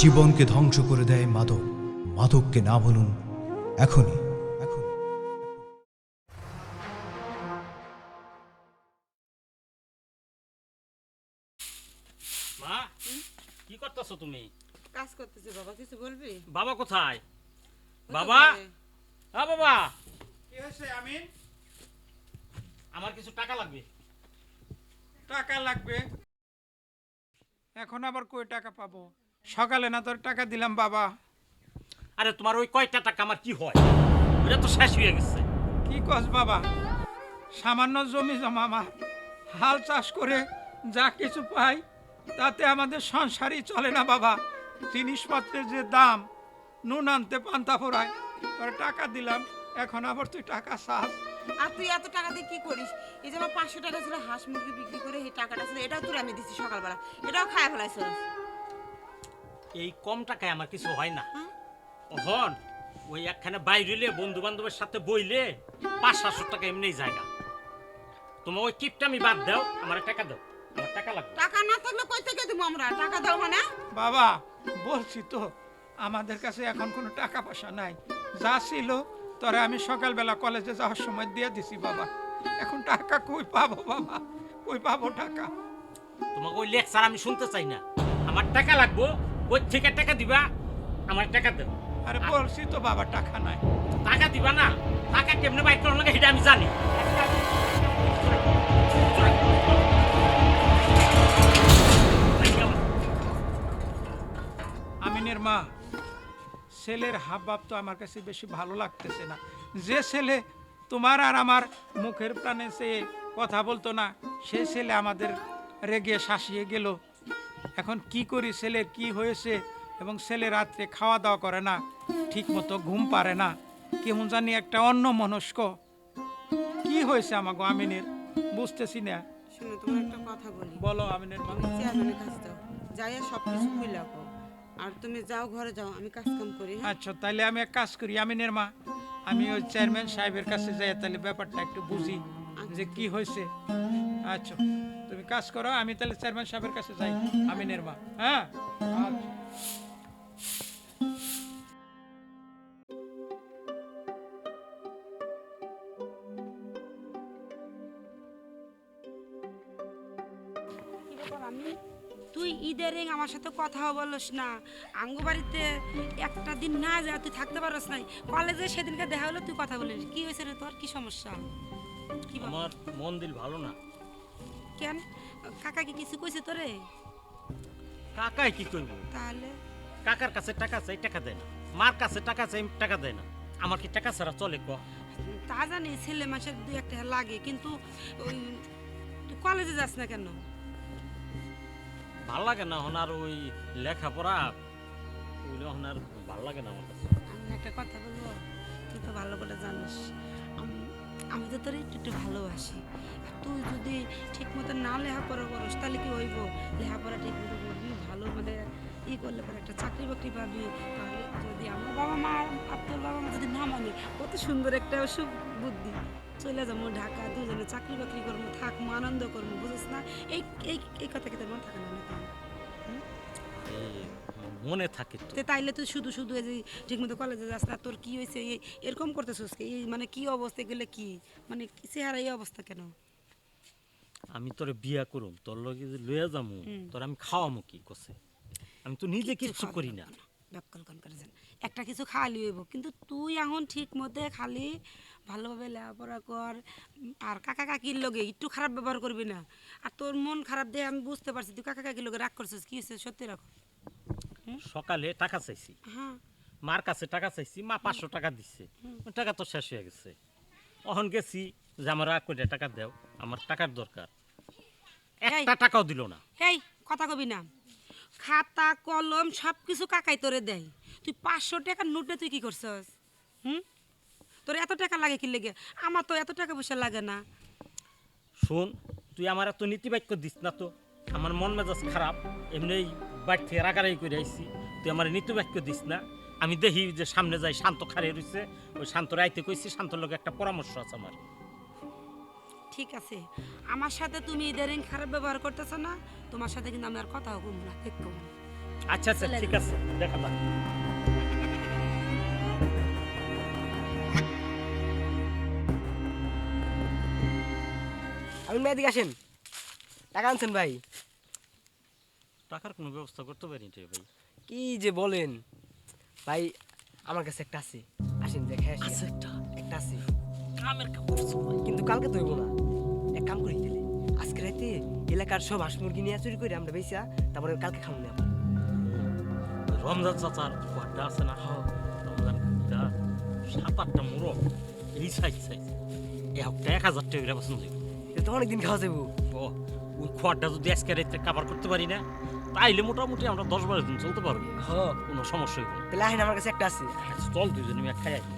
জীবনকে ধ্বংস করে দেয় মাদক। মাদককে না বলুন এখনই। এখন মা কি করতেছো তুমি? কাজ করতেছি বাবা কিছু বলবি? বাবা কোথায়? বাবা? ঘরে। হ্যাঁ বাবা। কি হয়েছে আমিন? আমার কিছু টাকা লাগবে? টাকা লাগবে? এখন আবার কই টাকা পাবো? সকালে না তোর টাকা দিলাম বাবা। আরে তোমার ওই কয়টা টাকা আমার কি হয়? ওটা তো শেষ হয়ে গেছে। কি কস বাবা? সামান্য জমি জমা আমার হাল চাষ করে যা কিছু পাই তাতে আমাদের সংসারই চলে না বাবা। জিনিসপত্রের যে দাম নুন আনতে পান্তা ফোরায় তোর টাকা দিলাম। এখন আবার তুই টাকা চাস। আর তুই এত টাকা দিয়ে কি করিস? এই যে আমার পাঁচশো টাকা ছিল হাঁস মুরগি বিক্রি করে এই টাকাটা ছিল এটাও তোর আমি দিচ্ছি সকালবেলা। এটাও খায় ফেলাইছ এই কম টাকায় আমার কিছু হয় না? হন ওই একখানে বাইরেলে বন্ধু বান্ধবের সাথে বইলে পাঁচ সাতশো টাকা এমনিই জায়গা। তোমার ওই কিপটা আমি বাদ দাও আমার টাকা দাও আমার টাকা লাগবে। টাকা না থাকলে কই থেকে দিব আমরা? টাকা দাও মানে। বাবা বলছি তো আমাদের কাছে এখন কোনো টাকা পয়সা নাই। যা ছিল তোরা আমি সকালবেলা কলেজে যাওয়ার সময় দিয়ে দিছি বাবা। এখন টাকা কই পাবো বাবা? কই পাবো টাকা? তোমাকে ওই লেকচার আমি শুনতে চাই না। আমার টাকা লাগবো ওই থেকে টাকা দিবা আমার টাকা দাও। আরে বলছি তো বাবা টাকা নাই। টাকা দিবা না টাকা কেমনে বাইর করার লাগে সেটা আমি জানি। আমিনের মা ছেলের হাব ভাব তো আমার কাছে বেশি ভালো লাগতেছে না। যে ছেলে তোমার আর আমার মুখের প্রাণে সে কথা বলতো না সে ছেলে আমাদের রেগে শাসিয়ে গেল। এখন কি করি ছেলের কি হয়েছে এবং ছেলে রাত্রে খাওয়া দাওয়া করে না ঠিক মতো ঘুম পারে না কেমন জানি একটা অন্য মনস্ক কি হয়েছে আমাকে আমিনের? বুঝতেছি না। শুনো তোমার একটা কথা বলি। বলো আমিনের চেয়ারম্যানের কাছে যাও যাইয়া সব কিছু আর তুমি যাও ঘরে যাও আমি কাজ কাম করি হ্যাঁ? আচ্ছা তাহলে আমি এক কাজ করি আমিনের মা। আমি ওই চেয়ারম্যান সাহেবের কাছে যাই তাহলে ব্যাপারটা একটু বুঝি। যে কি হয়েছে? আচ্ছা তুমি কাজ করো আমি তাহলে চেয়ারম্যান সাহেবের কাছে যাই। আমিনের মা হ্যাঁ? আচ্ছা আমি তুই ঈদের রিং আমার সাথে কথাও বলস না। আঙ্গু বাড়িতে একটা দিন না যা তুই থাকতে পারস নাই। কলেজে সেদিনকে দেখা হলো তুই কথা বলিস। কি হয়েছে রে তোর? কি সমস্যা? কি ব্যাপার? আমার মন দিল ভালো না। কেন? কাকা কি কিছু কইছে তোরে? কাকাই কি করব তাহলে? কাকার কাছে টাকা চাই টাকা দেয় না। মার কাছে টাকা চাই টাকা দেয় না। আমার কি টাকা ছাড়া চলে ক? তা জানি ছেলে মাসের দুই একটা লাগে কিন্তু ওই তুই কলেজে যাস না কেন? ভালো লাগে না আর ওই লেখাপড়া ওইগুলো আর ভালো লাগে না আমার কাছে। আমি একটা কথা বলব তুই তো ভালো করে জানিস। আমি তো তোর একটু একটু ভালোবাসি। আর তুই যদি ঠিক মতো না লেখাপড়া করিস, তাহলে কি হইব? লেখাপড়া ঠিক মতো করবি, ভালো মানে ই করলে পরে একটা চাকরি বাকরি পাবি। তাহলে যদি আমার বাবা মা আর তোর বাবা মা যদি না মানে কত সুন্দর একটা সুখ বুদ্ধি। চলে যাব ঢাকা, দুজনে চাকরি বাকরি করব থাকব আনন্দ করব, বুঝিস না? এই এই কথা কি তোর মনে থাকে না মনে থাকে তো। তাইলে তো শুধু শুধু এই যে ঠিকমতো কলেজে যাস না তোর কি হয়েছে এরকম করতেছিস কি? এই মানে কি অবস্থা গেলে কি? মানে কি চেহারা এই অবস্থা কেন? আমি তোরে বিয়া করুম তোর লগে যে লইয়া যামু তোর আমি খাওয়ামু কি কছে আমি তো নিজে কিচ্ছু করি না। ব্যাকল কন করে যান। একটা কিছু খালি হইব কিন্তু তুই এখন ঠিক মতে খালি ভালোভাবে লেখাপড়া কর আর কাকা কাকির লগে একটু খারাপ ব্যবহার করবি না। আর তোর মন খারাপ দিয়ে আমি বুঝতে পারছি তুই কাকা কাকির লগে রাগ করছিস কি হয়েছে সত্যি রাখো। সকালে টাকা চাইছি। হ্যাঁ। মার কাছে টাকা চাইছি মা পাঁচশো টাকা দিচ্ছে টাকা তো শেষ হয়ে গেছে। অহন গেছি যে আমার রাগ করে টাকা দাও আমার টাকার দরকার। একটা টাকাও দিল না। এই কথা কবি না। খাতা কলম সব কিছু কাকাই তোরে দেয়। তুই পাঁচশো টাকার নোটে তুই কি করছস? হুম? তোর এত টাকা লাগে কি লেগে? আমার তো এত টাকা পয়সা লাগে না। শোন তুই আমার এত নীতিবাক্য দিস না তো। আমার মন মেজাজ খারাপ এমনি বাড়ি থেকে রাগারাগি করে আইছি। তুই আমার নিত্য বাক্য দিস না। আমি দেখি যে সামনে যাই শান্ত খারে রয়েছে ওই শান্ত রাইতে কইছি শান্তর লোক একটা পরামর্শ আছে আমার। ঠিক আছে। আমার সাথে তুমি ইদারিং খারাপ ব্যবহার করতেছ না। তোমার সাথে কিন্তু আমি আর কথা বলব না আচ্ছা আচ্ছা ঠিক আছে দেখা যাক। আমি মেয়েদিক আসেন। টাকা আনছেন ভাই। টাকার কোনো ব্যবস্থা করতে পারি রে ভাই? কি যে বলেন? ভাই আমার কাছে একটা আছে। আসেন দেখে আসি। আছে একটা? একটা আছে। কামের কাপড় ভাই। কিন্তু কালকে তৈব না। এক কাম করি দিলে আজকে রাতে এলাকার সব হাঁস মুরগি নিয়ে চুরি করে আমরা বেসা তারপরে কালকে খাব না রমজান চাচার ঘরটা আছে না? রমজান কাকা সাত আটটা মোড়ক। এই সাইজ সাইজ এক হাজার টাকা পছন্দ এটা তো অনেকদিন খাওয়া যাব ও। ওই খড়টা যদি আজকে রাতে কাবার করতে পারি না তাইলে মোটামুটি আমরা দশ বারো দিন চলতে পারব। হ। কোনো সমস্যা হইব তাহলে আসেন আমার কাছে একটা আছে। আচ্ছা, চল দুজনে মিয়া খাই আসি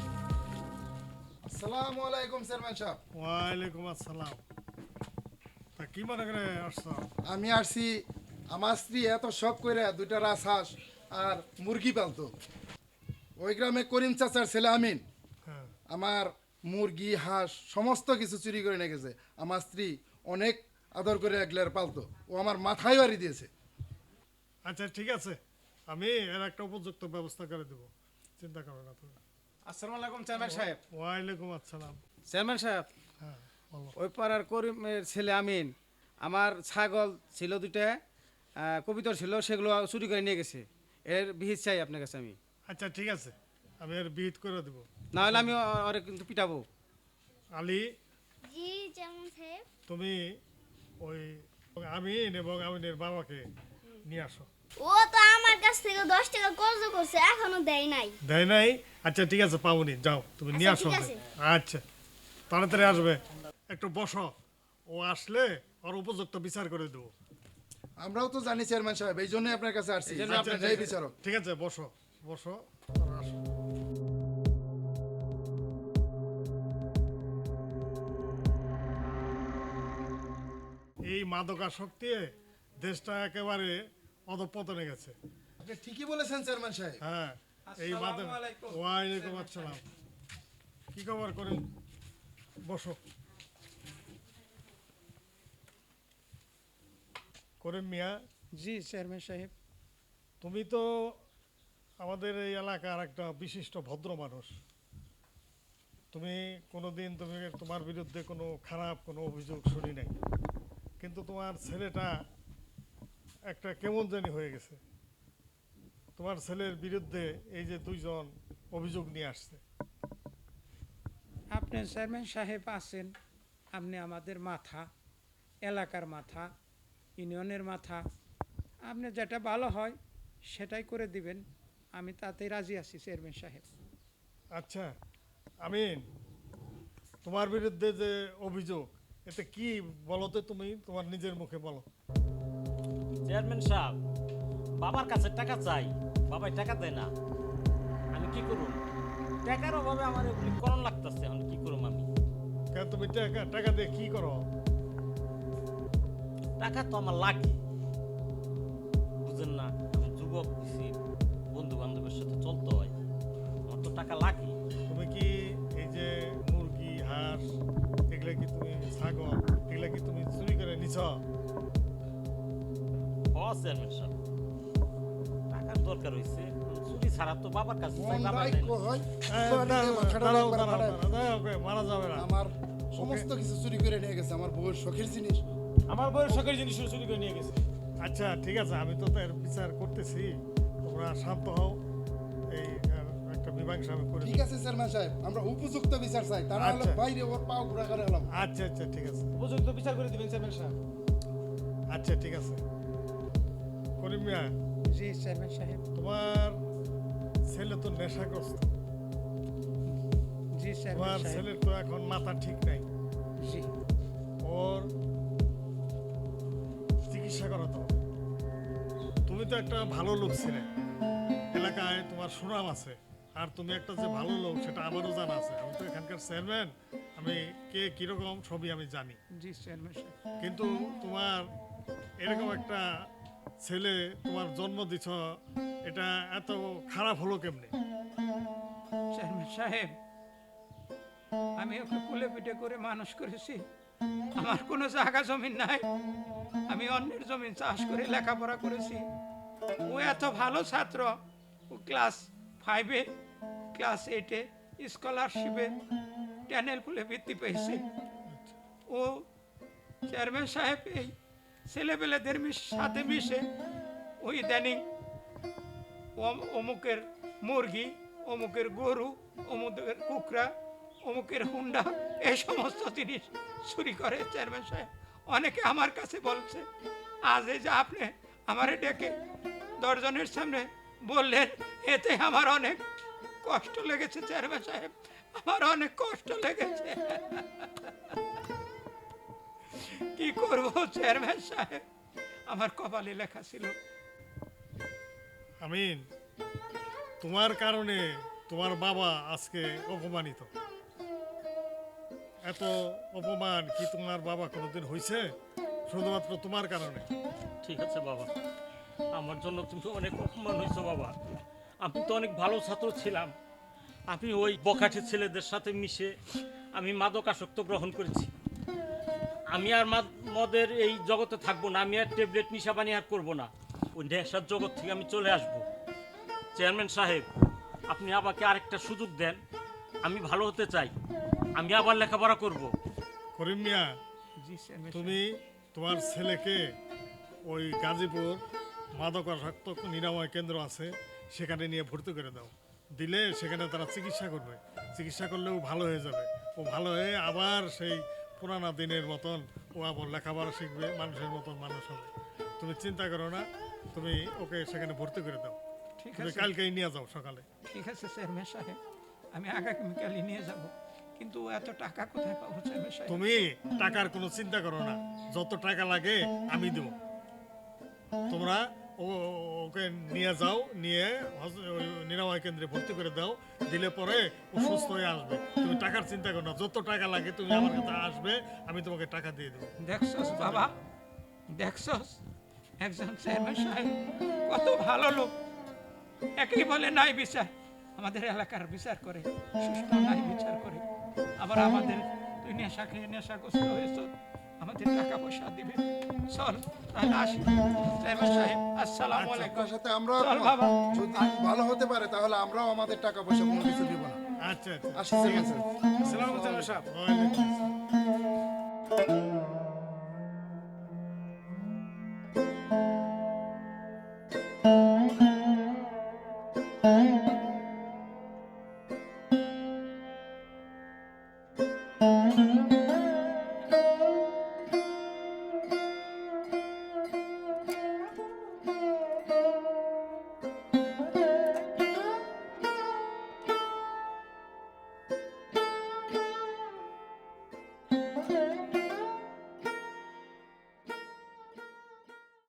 আসসালামু আলাইকুম চেয়ারম্যান সাহেব। ওয়ালাইকুম আসসালাম। তা কি মনে করে আসছো? আমি আসছি আমার স্ত্রী এত শখ করে দুইটা রাজহাঁস আর মুরগি পালতো। ওই গ্রামে করিম চাচার ছেলে আমিন। হ্যাঁ। আমার মুরগি হাঁস সমস্ত কিছু চুরি করে নিয়ে গেছে। আমার স্ত্রী অনেক আদর করে একলের পালতো। ও আমার মাথায় বাড়ি দিয়েছে। আচ্ছা ঠিক আছে। আমি এর একটা উপযুক্ত ব্যবস্থা করে দেবো। চিন্তা করো না তুমি। আসসালামু আলাইকুম চেয়ারম্যান সাহেব। ওয়ালাইকুম আসসালাম। চেয়ারম্যান সাহেব হ্যাঁ ওই পাড়ার করিমের ছেলে আমিন আমার ছাগল ছিল দুইটা কবিতর ছিল সেগুলো চুরি করে নিয়ে গেছে। এর বিহিত চাই আপনার কাছে আমি। আচ্ছা ঠিক আছে। আমি এর বিহিত করে দেবো। না হলে আমি ও- কিন্তু পিটাবো। আলী? জি যেমন সাহেব। তুমি ওই আমিন এবং আমিনের বাবাকে নিয়ে আসো। ও তো আমার কাছ থেকে দশ টাকা কর্জ করছে এখনও দেয় নাই। দেয় নাই? আচ্ছা ঠিক আছে পাবনি যাও তুমি নিয়ে আচ্ছা, আসো। আচ্ছা তাড়াতাড়ি আসবে। একটু বসো ও আসলে ওর উপযুক্ত বিচার করে দেবো। আমরাও তো জানি চেয়ারম্যান সাহেব এই জন্যই আপনার কাছে আসছি। আচ্ছা, বিচারক। ঠিক আছে বসো বসো। এই মাদকাসক্তি দেশটা একেবারে অধপতনে গেছে। আপনি ঠিকই বলেছেন চেয়ারম্যান সাহেব। হ্যাঁ এই মাদক ওয়ালাইকুম আসসালাম। কি খবর করেন? বসো। করিম মিয়া? জি চেয়ারম্যান সাহেব। তুমি তো আমাদের এই এলাকার একটা বিশিষ্ট ভদ্র মানুষ। তুমি কোনোদিন তুমি তোমার বিরুদ্ধে কোনো খারাপ কোনো অভিযোগ শুনি নাই। কিন্তু তোমার ছেলেটা একটা কেমন জানি হয়ে গেছে। তোমার ছেলের বিরুদ্ধে এই যে দুইজন অভিযোগ নিয়ে আসছে। আপনি চেয়ারম্যান সাহেব আছেন আপনি আমাদের মাথা এলাকার মাথা ইউনিয়নের মাথা আপনি যেটা ভালো হয় সেটাই করে দিবেন আমি তাতেই রাজি আছি চেয়ারম্যান সাহেব। আচ্ছা আমিন তোমার বিরুদ্ধে যে অভিযোগ এতে কি বলো তো তুমি? তোমার নিজের মুখে বলো। চেয়ারম্যান সাহেব বাবার কাছে টাকা চাই বাবাই টাকা দেয় না। আমি কি করুম টাকার অভাবে আমার এগুলি করণ লাগতেছে এখন কি করুম আমি? কেন তুমি টাকা টাকা দিয়ে কি করো? টাকা তো আমার লাগে। বুঝেন না আমি যুবক দিছি ছাগল এগুলা কি তুমি চুরি করে নিছ? চেয়ারম্যান সাহেব। টাকার দরকার হয়েছে চুরি ছাড়া তো বাবার কাছে মারা যাবে না। আমার সমস্ত কিছু চুরি করে নিয়ে গেছে আমার বউয়ের শখের জিনিস। আমার বউয়ের শখের জিনিস চুরি করে নিয়ে গেছে। আচ্ছা ঠিক আছে আমি তো তার বিচার করতেছি। তোমরা শান্ত হও। করে ঠিক আছে চেয়ারম্যান সাহেব আমরা উপযুক্ত বিচার চাই। হলে আচ্ছা। বাইরে ওর পাও ঘুরা করে এলাম। আচ্ছা আচ্ছা ঠিক আছে। উপযুক্ত বিচার করে দিবেন চেয়ারম্যান সাহেব। আচ্ছা ঠিক আছে। করিম মিয়া জি চেয়ারম্যান সাহেব। তোমার ছেলে তো নেশাগ্রস্ত। জি তোমার ছেলের তো এখন মাথা ঠিক নাই। জি। ওর চিকিৎসা করাতে হবে। তুমি তো একটা ভালো লোক ছিলে। এলাকায় তোমার সুনাম আছে। আর তুমি একটা যে ভালো লোক সেটা আমারও জানা আছে। আমি তো এখানকার চেয়ারম্যান আমি কে কীরকম সবই আমি জানি। জি চেয়ারম্যান কিন্তু তোমার এরকম একটা ছেলে তোমার জন্ম দিছ এটা এত খারাপ হলো কেমনে? চেয়ারম্যান সাহেব আমি ওকে কুলে পিঠে করে মানুষ করেছি। আমার কোনো জায়গা জমিন নাই। আমি অন্যের জমিন চাষ করে লেখাপড়া করেছি। ও এত ভালো ছাত্র ও ক্লাস ফাইভে, ক্লাস এইটে, স্কলারশিপে ট্যানেল ফুলে বৃত্তি পেয়েছে। ও চেয়ারম্যান সাহেব এই ছেলেপেলেদের সাথে মিশে ওই ইদানিং অমুকের মুরগি, অমুকের গরু, অমুকের কুকরা অমুকের হুন্ডা, এই সমস্ত জিনিস চুরি করে চেয়ারম্যান সাহেব। অনেকে আমার কাছে বলছে, আজ এই যে আপনি আমারে ডেকে দশজনের সামনে বললেন এতে আমার অনেক কষ্ট লেগেছে চেয়ারম্যান সাহেব। আমার অনেক কষ্ট লেগেছে। কি করব চেয়ারম্যান সাহেব? আমার কপালে লেখা ছিল। আমিন তোমার কারণে তোমার বাবা আজকে অপমানিত। এত অপমান কি তোমার বাবা কোনোদিন হয়েছে শুধুমাত্র তোমার কারণে। ঠিক আছে বাবা। আমার জন্য তুমি অনেক অপমান হয়েছো বাবা। আমি তো অনেক ভালো ছাত্র ছিলাম। আমি ওই বখাটে ছেলেদের সাথে মিশে আমি মাদকাসক্ত গ্রহণ করেছি। আমি আর মাদ- মদের এই জগতে থাকব না আমি আর ট্যাবলেট নিশা পানি আর করব না। ওই নেশার জগৎ থেকে আমি চলে আসব। চেয়ারম্যান সাহেব আপনি আমাকে আরেকটা সুযোগ দেন। আমি ভালো হতে চাই। আমি আবার লেখাপড়া করব। করিম মিয়া তুমি তোমার ছেলেকে ওই গাজীপুর মাদকাসক্ত নিরাময় কেন্দ্র আছে সেখানে নিয়ে ভর্তি করে দাও। দিলে সেখানে তারা চিকিৎসা করবে। চিকিৎসা করলেও ভালো হয়ে যাবে। ও ভালো হয়ে আবার সেই পুরানা দিনের মতন ও আবার লেখাপড়া শিখবে মানুষের মতন মানুষ হবে। তুমি চিন্তা করো না তুমি ওকে সেখানে ভর্তি করে দাও। ঠিক আছে। কালকেই নিয়ে যাও সকালে। ঠিক আছে চেয়ারম্যান সাহেব আমি আগামীকালই নিয়ে যাব। কিন্তু এত টাকা কোথায় পাবো চেয়ারম্যান সাহেব তুমি টাকার কোনো চিন্তা করো না। যত টাকা লাগে আমি দেব। তোমরা ওকে নিয়ে যাও, নিয়ে নিরাময় কেন্দ্রে ভর্তি করে দাও, দিলে পরে ও সুস্থ হয়ে আসবে। তুমি টাকার চিন্তা করো না, যত টাকা লাগে তুমি আমার কাছে আসবে, আমি তোমাকে টাকা দিয়ে দেবো। দেখছস বাবা? দেখছস? একজন সাহেব, কত ভালো লোক। একই বলে নাই বিচার। আমাদের এলাকার বিচার করে সুস্থ নাই বিচার করে। আবার আমাদের তুই নেশা খেয়ে নেশাগ্রস্ত হয়েছ আমাদের টাকা পয়সা দিবে। চল তাহলে আসি। চেয়ারম্যান সাহেব আসসালামু আলাইকুম। সাথে আমরাও চল বাবা। যদি ভালো হতে পারে তাহলে আমরাও আমাদের টাকা পয়সা কোনো কিছু দিব না। আচ্ছা আচ্ছা। আসি আসসালামু আলাইকুম সাহেব।